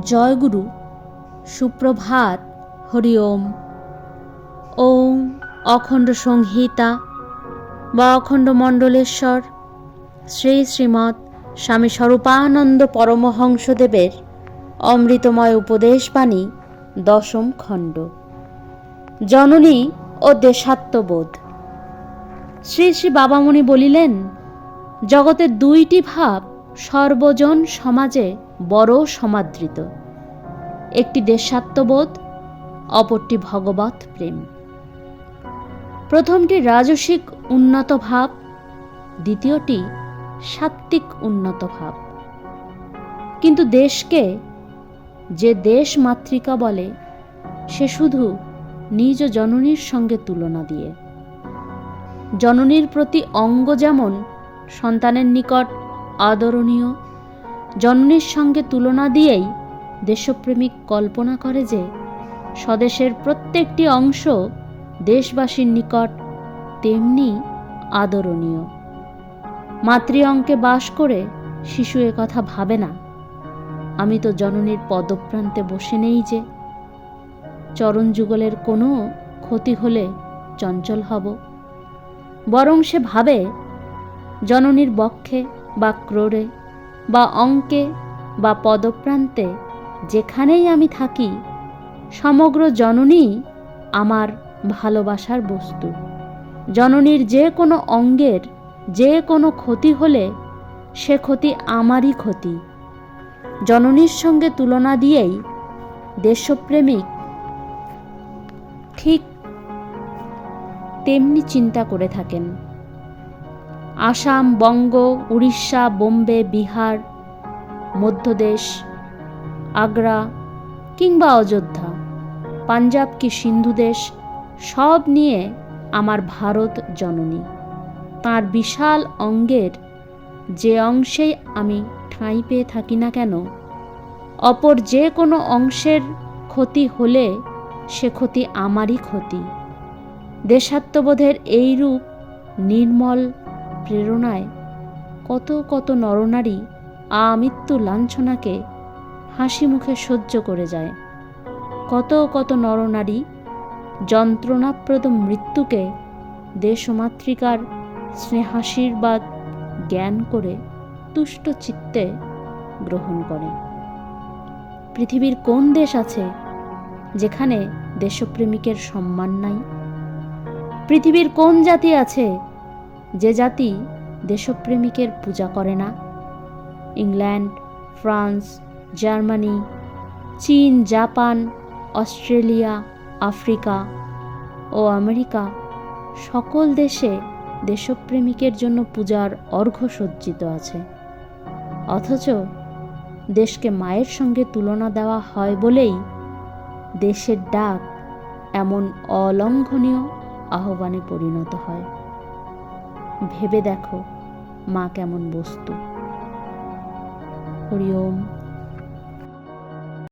জয়গুরু, সুপ্রভাত হরি ওম ওম অখণ্ড সংহিতা বা অখণ্ড মণ্ডলেশ্বর। শ্রী শ্রীমৎ স্বামী স্বরূপানন্দ পরমহংসদেবের অমৃতময় উপদেশবাণী, দশম খণ্ড। জননী ও দেশাত্মবোধ। শ্রী শ্রী বাবামণি বলিলেন জগতের দুইটি ভাব সর্বজন সমাজে বড় সমাদৃত। একটি দেশাত্মবোধ, অপরটি ভগবত প্রেম। প্রথমটি রাজসিক উন্নত ভাব, দ্বিতীয়টি সাত্ত্বিক উন্নত ভাব। কিন্তু দেশকে যে দেশ মাতৃকা বলে, সে শুধু নিজ জননীর সঙ্গে তুলনা দিয়ে। জননীর প্রতি অঙ্গ যেমন সন্তানের নিকট আদরণীয় জননীর সঙ্গে তুলনা দিয়েই দেশপ্রেমিক কল্পনা করে যে স্বদেশের প্রত্যেকটি অংশ দেশবাসীর নিকট তেমনি আদরণীয়। মাতৃ অঙ্কে বাস করে শিশু কথা ভাবে না। আমি তো জননীর পদপ্রান্তে বসে নেই যে। চরণ যুগলের কোনো ক্ষতি হলে চঞ্চল হব। বরং সে ভাবে জননীর বক্ষে বা ক্রোড়ে বা অঙ্কে বা পদপ্রান্তে যেখানেই আমি থাকি, সমগ্র জননী আমার ভালোবাসার বস্তু। জননীর যে কোনো অঙ্গের যে কোনো ক্ষতি হলে সে ক্ষতি আমারই ক্ষতি। জননীর সঙ্গে তুলনা দিয়েই দেশপ্রেমিক ঠিক তেমনি চিন্তা করে থাকেন। আসাম, বঙ্গ, উড়িষ্যা, বোম্বে, বিহার মধ্যদেশ আগ্রা কিংবা অযোধ্যা। পাঞ্জাব কি সিন্ধু দেশ? সব নিয়ে আমার ভারত জননী। তার বিশাল অঙ্গের যে অংশে আমি ঠাঁই পেয়ে থাকি না কেন, অপর যে কোনো অংশের ক্ষতি হলে সে ক্ষতি আমারই ক্ষতি। দেশাত্মবোধের এই রূপ নির্মল প্রেরণায় কত কত নরনারী আমৃত্যু লাঞ্ছনাকে হাসি মুখে সহ্য করে যায়। কত কত নরনারী যন্ত্রণাপ্রদ মৃত্যুকে দেশমাতৃকার স্নেহাশীর্বাদ জ্ঞান করে তুষ্ট চিত্তে গ্রহণ করে। পৃথিবীর কোন দেশ আছে যেখানে দেশপ্রেমিকের সম্মান নাই? পৃথিবীর কোন জাতি আছে যে জাতি দেশপ্রেমিকের পূজা করে না। ইংল্যান্ড, ফ্রান্স, জার্মানি, চীন, জাপান, অস্ট্রেলিয়া, আফ্রিকা ও আমেরিকা সকল দেশে দেশপ্রেমিকের জন্য পূজার অর্ঘ্য সজ্জিত আছে। অথচ দেশকে মায়ের সঙ্গে তুলনা দেওয়া হয় বলেই দেশের ডাক এমন অলঙ্ঘনীয় আহ্বানে পরিণত হয়। ভেবে দেখো মা কেমন বস্তু। হরি ওম